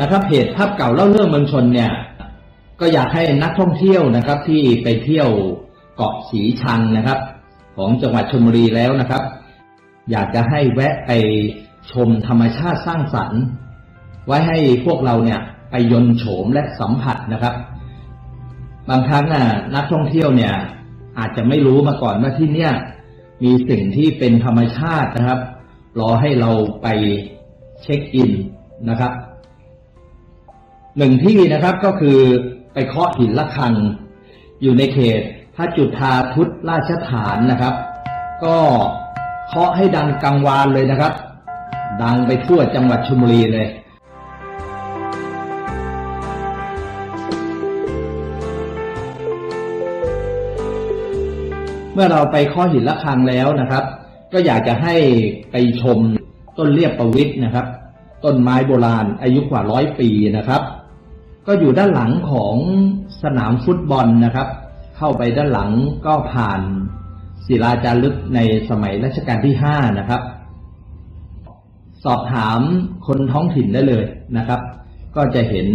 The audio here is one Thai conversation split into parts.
นะครับเพจภาพเก่าเล่าเรื่องเมืองชนเนี่ย ก็อยากให้นักท่องเที่ยวนะครับ ที่ไปเที่ยวเกาะสีชังนะครับ ของจังหวัดชลบุรีแล้วนะครับ อยากจะให้แวะไปชมธรรมชาติสร้างสรรค์ ไว้ให้พวกเราเนี่ยไปยนโฉมและสัมผัสนะครับ บางครั้งน่ะนักท่องเที่ยวเนี่ยอาจจะไม่รู้มาก่อนว่าที่เนี่ยมีสิ่งที่เป็นธรรมชาตินะครับ รอให้เราไปเช็คอินนะครับ หนึ่งที่นะครับก็คือไปเคาะหินละคัง อยู่ในเขตพระจุฑาทุตราชฐานนะครับ ก็เคาะให้ดังกังวานเลยนะครับ ดังไปทั่วจังหวัดชลบุรีเลยเมื่อเราไปข้อหินละคังแล้วนะครับ ก็อยากจะให้ไปชมต้นเรียบประวิตรนะครับ ต้นไม้โบราณอายุกว่าร้อยปีนะครับ ก็อยู่ด้านหลังของสนามฟุตบอลนะครับ เข้าไปด้านหลังก็ผ่านศิลาจารึกในสมัยรัชกาลที่ห้านะครับ สอบถามคนท้องถิ่นได้เลยนะครับ ก็จะเห็น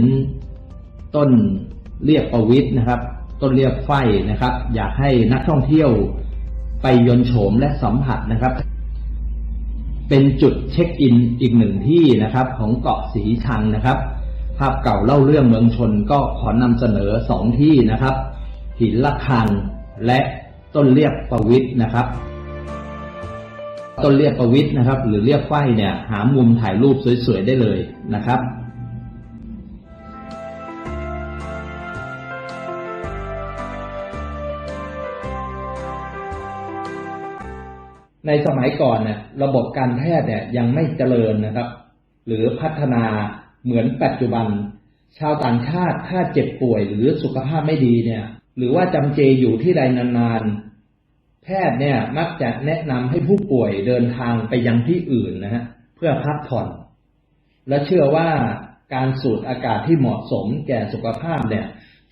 ต้นเรียบประวิตนะครับ ต้นเรียบไฟนะครับ อยากให้นักท่องเที่ยวไปยนโฉมและสัมผัสนะครับ เป็นจุดเช็คอินอีกหนึ่งที่นะครับ ของเกาะสีชังนะครับ ภาพเก่าเล่าเรื่องเมืองชนก็ขอนำเสนอสองที่นะครับ หินละคังและต้นเรียบประวิตนะครับ ต้นเรียบประวิตนะครับ หรือเรียบไฟเนี่ย หามุมถ่ายรูปสวยๆได้เลยนะครับในสมัยก่อนเนี่ยระบบการแพทย์เนี่ยยังไม่เจริญนะครับ หรือพัฒนา เหมือนปัจจุบัน ชาวต่างชาติถ้าเจ็บป่วยหรือสุขภาพไม่ดีเนี่ย หรือว่าจำเจอยู่ที่ใดนานๆ แพทย์เนี่ยมักจะแนะนำให้ผู้ป่วยเดินทางไปยังที่อื่นนะฮะเพื่อพักผ่อน และเชื่อว่าการสูดอากาศที่เหมาะสมแก่สุขภาพเนี่ย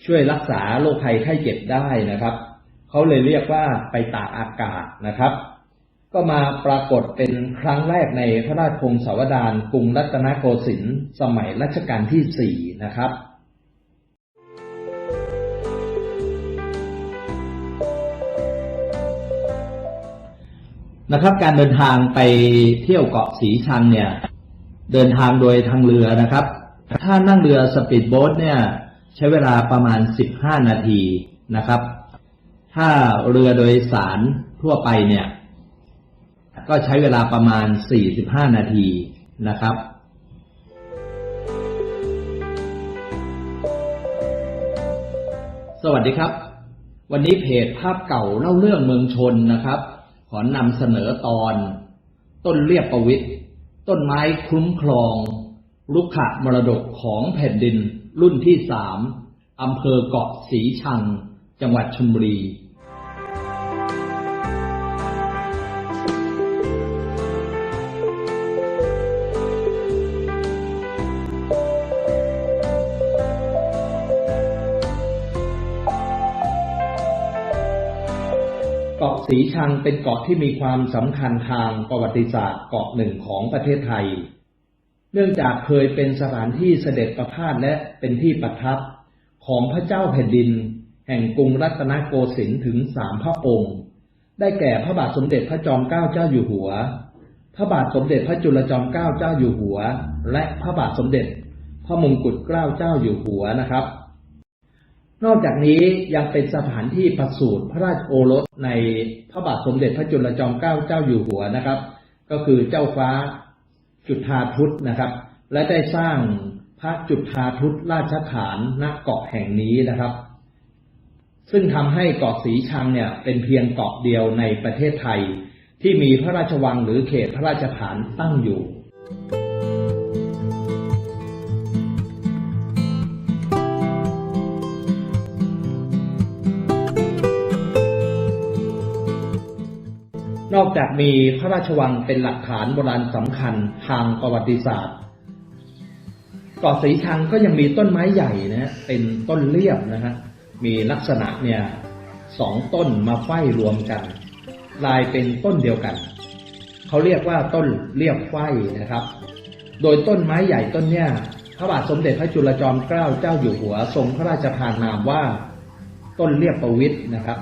ช่วยรักษาโรคภัยไข้เจ็บได้นะครับ เขาเลยเรียกว่าไปตากอากาศนะครับ ก็มาปรากฏเป็นครั้งแรกในพระราชพงศาวดารกรุงรัตนโกสินทร์สมัยรัชกาลที่สี่นะครับนะครับการเดินทางไปเที่ยวเกาะสีชังเนี่ย เดินทางโดยทางเรือนะครับ ถ้านั่งเรือสปีดโบ๊ทเนี่ย ใช้เวลาประมาณ15นาทีนะครับ ถ้าเรือโดยสารทั่วไปเนี่ย ก็ใช้เวลาประมาณ 45 นาทีนะครับสวัสดีครับ วันนี้เพจภาพเก่าเล่าเรื่องเมืองชนนะครับ ขอนำเสนอตอน ต้นเรียบประวิตรต้นไม้คุ้มครอง ลุกขะมรดกของแผ่นดินรุ่นที่สามอำเภอเกาะสีชัง จังหวัดชลบุรี กาะสีชังเป็นเกาะที่มีความสำคัญทางประวัติศาสตร์เกาะหนึ่งของประเทศไทย เนื่องจากเคยเป็นสถานที่เสด็จประพาสและเป็นที่ประทับของพระเจ้าแผ่นดิน แห่งกรุงรัตนโกสินทร์ถึงสามพระองค์ ได้แก่พระบาทสมเด็จพระจอมเกล้าเจ้าอยู่หัว พระบาทสมเด็จพระจุลจอมเกล้าเจ้าอยู่หัว และพระบาทสมเด็จ พระมงกุฎเกล้าเจ้าอยู่หัวนะครับ นอกจากนี้ยังเป็นสถานที่ประสูติพระราชโอรสในพระบาทสมเด็จพระจุลจอมเกล้าเจ้าอยู่หัวนะครับ ก็คือเจ้าฟ้าจุฑาทุตนะครับ และได้สร้างพระจุฑาทุตราชฐานณเกาะแห่งนี้นะครับ ซึ่งทำให้เกาะสีชังเนี่ยเป็นเพียงเกาะเดียวในประเทศไทย ที่มีพระราชวังหรือเขตพระราชฐานตั้งอยู่ นอกจากมีพระราชวังเป็นหลักฐานโบราณสำคัญทางประวัติศาสตร์เกาะสีชังก็ยังมีต้นไม้ใหญ่นะฮะเป็นต้นเรียบนะฮะมีลักษณะเนี่ยสองต้นมาไฟรวมกันกลายเป็นต้นเดียวกัน เขาเรียกว่าต้นเรียบไฟนะครับ โดยต้นไม้ใหญ่ต้นเนี้ยพระบาทสมเด็จพระจุลจอมเกล้าเจ้าอยู่หัว ทรงพระราชทานนามว่า ต้นเรียบประวิตรนะครับ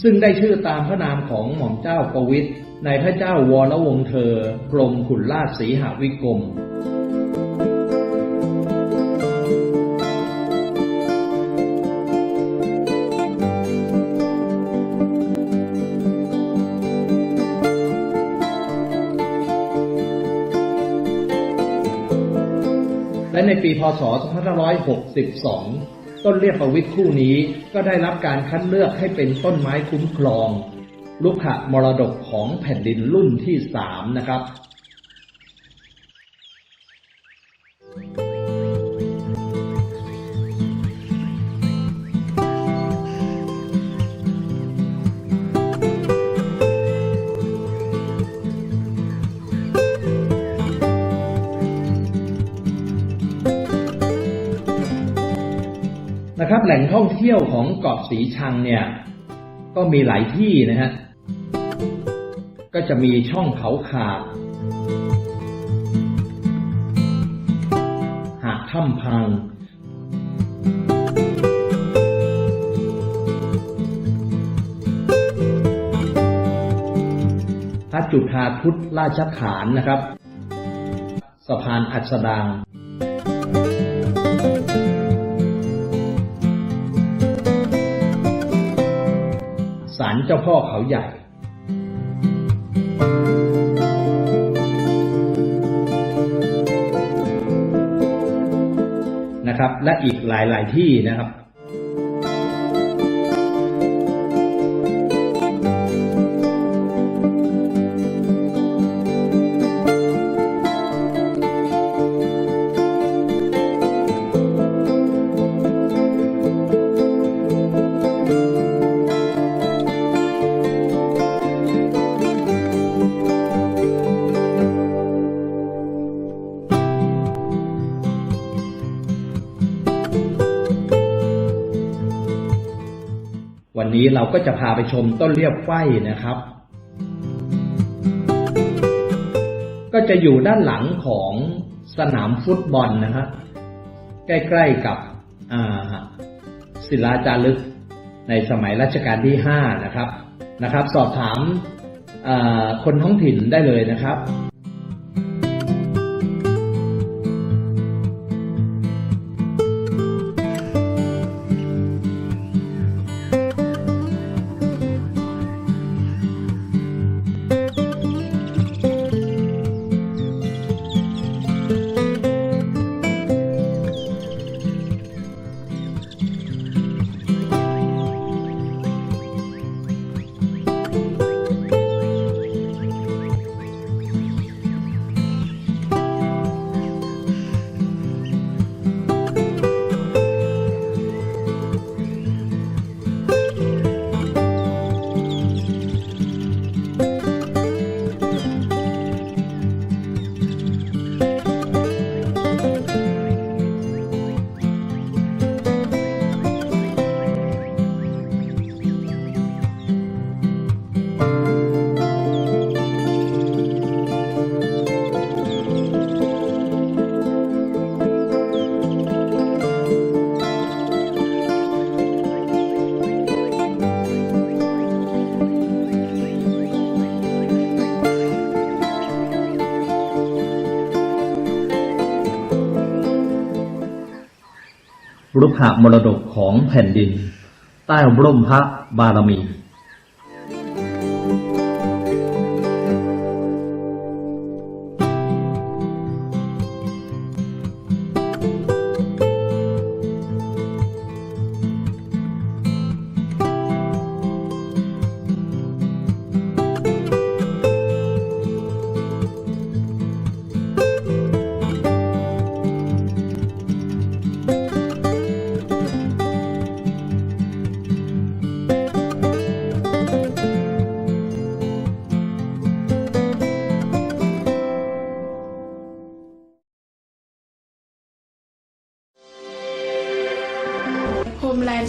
ซึ่งได้ชื่อตามพระนามของหม่อมเจ้าประวิตรในพระเจ้าวรวงเธอกรมขุนราชสีหวิกรมและในปีพศ 2562 ต้นเรียบประวิทย์คู่นี้ก็ได้รับการคัดเลือกให้เป็นต้นไม้คุ้มครอง ลูกขะมรดกของแผ่นดินรุ่นที่3นะครับนะครับ แหล่งท่องเที่ยวของเกาะสีชังเนี่ย ก็มีหลายที่นะฮะ ก็จะมีช่องเขาขาด หาดถ้ำพัง พระจุฑาทุตราชฐานนะครับ สะพานอัสดาง ลเจ้าพ่อเขาใหญ่นะครับ และอีกหลาย ๆ ที่นะครับ นนี้เราก็จะพาไปชมต้นเรียบไฟ้นะครับ ก็จะอยู่ด้านหลังของสนามฟุตบอลนะฮะใกล้ๆกับศิลาจารึกในสมัยรัชกาลที่ห้านะครับนะครับ สอบถามคนท้องถิ่นได้เลยนะครับ รุกขมรดกของแผ่นดิน ใต้ร่มพระบารมี